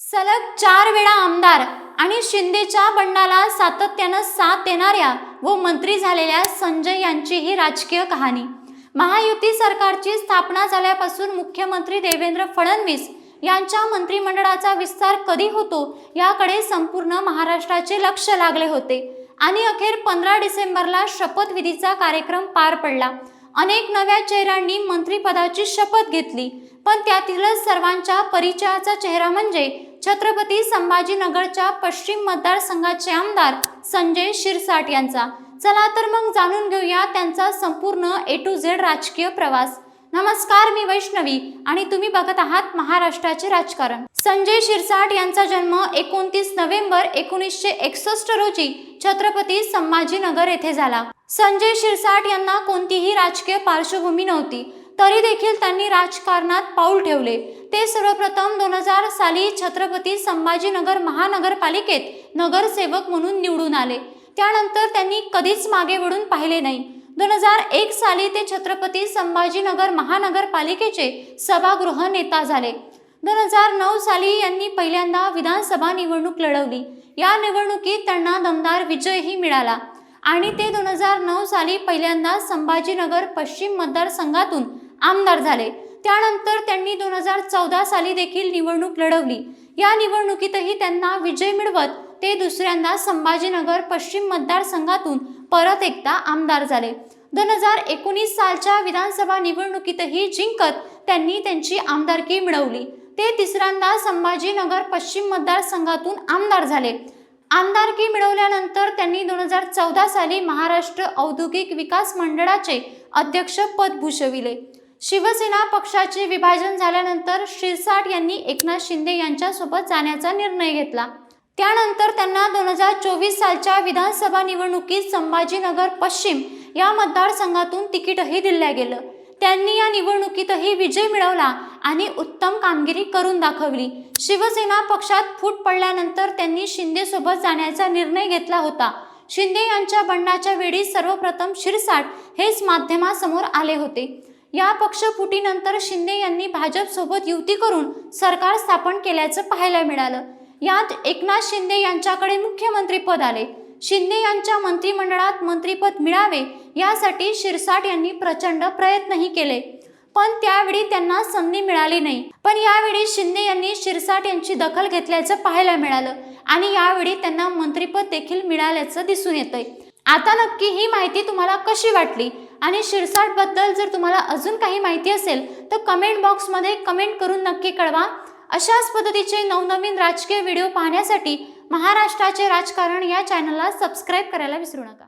सलग चार वेळा आमदार आणि शिंदेच्या बंडाला सातत्यानं साथ देणाऱ्या व मंत्री झालेल्या संजय यांची ही राजकीय कहाणी. महायुती सरकारची स्थापना झाल्यापासून मुख्यमंत्री देवेंद्र फडणवीस यांच्या मंत्रिमंडळाचा विस्तार कधी होतो याकडे संपूर्ण महाराष्ट्राचे लक्ष लागले होते आणि अखेर पंधरा डिसेंबरला शपथविधीचा कार्यक्रम पार पडला. अनेक नव्या चेहऱ्यांनी मंत्रिपदाची शपथ घेतली. पण त्यातीलच सर्वांच्या परिचयाचा चेहरा म्हणजे छत्रपती संभाजीनगरच्या पश्चिम मतदारसंघाचे आमदार संजय शिरसाट यांचा. चला तर मग जाणून घेऊया त्यांचा संपूर्ण ए टू झेड राजकीय प्रवास. नमस्कार मी वैष्णवी आणि तुम्ही बघत आहात महाराष्ट्राचे राजकारण. संजय शिरसाट यांचा जन्म एकोणतीस नोव्हेंबर एकोणीसशे एकसष्ट रोजी छत्रपती संभाजीनगर येथे झाला. संजय शिरसाट यांना कोणतीही राजकीय पार्श्वभूमी नव्हती तरी देखील त्यांनी राजकारणात पाऊल ठेवले. ते सर्वप्रथम दोन हजार साली छत्रपती संभाजीनगर महानगरपालिकेत नगरसेवक म्हणून निवडून आले. त्यानंतर त्यांनी कधीच मागे वळून पाहिले नाही. दोन हजार एक साली ते छत्रपती संभाजीनगर महानगरपालिकेचे सभागृह नेता झाले. दोन हजार नऊ साली यांनी पहिल्यांदा विधानसभा निवडणूक लढवली. या निवडणुकीत त्यांना दमदार विजयही मिळाला. आणि ते दोन हजार नऊ साली पहिल्यांदा संभाजीनगर पश्चिम मतदारसंघातून आमदार झाले. त्यानंतर त्यांनी दोन हजार चौदा साली देखील निवडणूक लढवली. या निवडणुकीतही त्यांना विजय मिळवत ते दुसऱ्यांदा संभाजीनगर पश्चिम मतदारसंघातून परत एकदा आमदार झाले. दोन हजार एकोणीस सालच्या विधानसभा निवडणुकीतही जिंकत त्यांनी त्यांची आमदारकी मिळवली. ते तिसऱ्यांदा संभाजीनगर पश्चिम मतदारसंघातून आमदार झाले. आमदारकी मिळवल्यानंतर त्यांनी दोन हजार चौदा साली महाराष्ट्र औद्योगिक विकास मंडळाचे अध्यक्ष पद भूषविले. शिवसेना पक्षाचे विभाजन झाल्यानंतर शिरसाट यांनी एकनाथ शिंदे यांच्यासोबत जाण्याचा निर्णय घेतला. त्यानंतर त्यांना दोन हजार चोवीस सालच्या विधानसभा निवडणुकीत संभाजीनगर पश्चिम या मतदारसंघातून तिकीटही दिलं गेलं. त्यांनी या निवडणुकीतही विजय मिळवला आणि उत्तम कामगिरी करून दाखवली. शिवसेना पक्षात फूट पडल्यानंतर त्यांनी शिंदेसोबत जाण्याचा निर्णय घेतला होता. शिंदे यांच्या बंडाच्या वेळी सर्वप्रथम शिरसाट हेच माध्यमासमोर आले होते. या पक्षफुटीनंतर शिंदे यांनी भाजपसोबत युती करून सरकार स्थापन केल्याचं पाहायला मिळालं. यात एकनाथ शिंदे यांच्याकडे मुख्यमंत्रीपद आले. शिंदे यांच्या मंत्रिमंडळात मंत्रीपद मिळावे यासाठी शिरसाट यांनी प्रचंड प्रयत्नही केले. पण त्यावेळी त्यांना संधी मिळाली नाही. पण यावेळी शिंदे यांनी शिरसाट यांची दखल घेतल्याचं पाहायला मिळालं आणि यावेळी त्यांना मंत्रीपद देखील मिळाल्याचं दिसून येतंय. आता नक्की ही माहिती तुम्हाला कशी वाटली? आणि शिरसाटबद्दल जर तुम्हाला अजून काही माहिती असेल तर कमेंट बॉक्समध्ये कमेंट करून नक्की कळवा. अशाच पद्धतीचे नवनवीन राजकीय व्हिडिओ पाहण्यासाठी महाराष्ट्राचे राजकारण या चॅनलला सबस्क्राईब करायला विसरू नका.